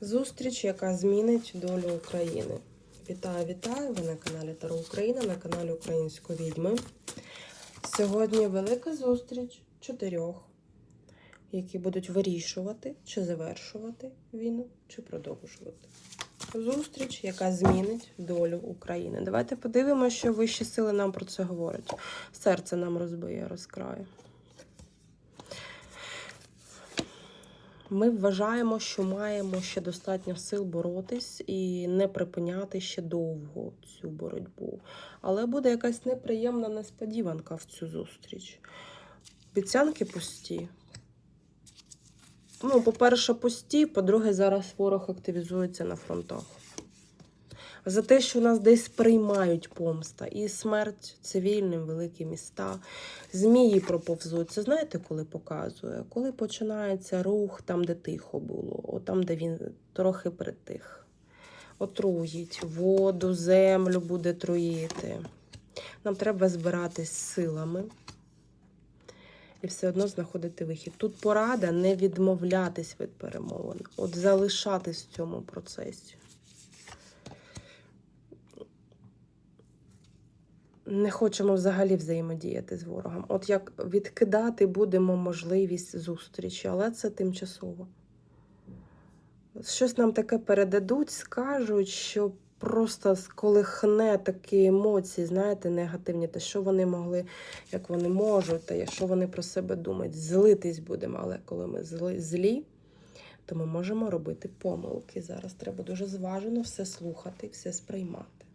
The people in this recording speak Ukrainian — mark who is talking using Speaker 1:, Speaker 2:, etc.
Speaker 1: Зустріч, яка змінить долю України. Вітаю, вітаю! Ви на каналі Таро Україна, на каналі Української відьми. Сьогодні велика зустріч чотирьох, які будуть вирішувати, чи завершувати війну, чи продовжувати. Зустріч, яка змінить долю України. Давайте подивимося, що вищі сили нам про це говорять. Серце нам розбиє, розкрає. Ми вважаємо, що маємо ще достатньо сил боротись і не припиняти ще довго цю боротьбу. Але буде якась неприємна несподіванка в цю зустріч. Обіцянки пусті. Ну, по-перше, пусті, по-друге, зараз ворог активізується на фронтах. За те, що нас десь приймають помста і смерть цивільним, великі міста, змії проповзуть. Це знаєте, коли показує? Коли починається рух там, де тихо було, от там, де він трохи притих. Отруїть воду, землю буде труїти. Нам треба збиратись силами і все одно знаходити вихід. Тут порада не відмовлятись від перемовин, от залишатись в цьому процесі. Не хочемо взагалі взаємодіяти з ворогом. От як відкидати будемо можливість зустрічі, але це тимчасово. Щось нам таке передадуть, скажуть, що просто сколихне такі емоції, знаєте, негативні, те, що вони могли, як вони можуть, та що вони про себе думають. Злитись будемо, але коли ми злі, то ми можемо робити помилки. Зараз треба дуже зважено все слухати, все сприймати.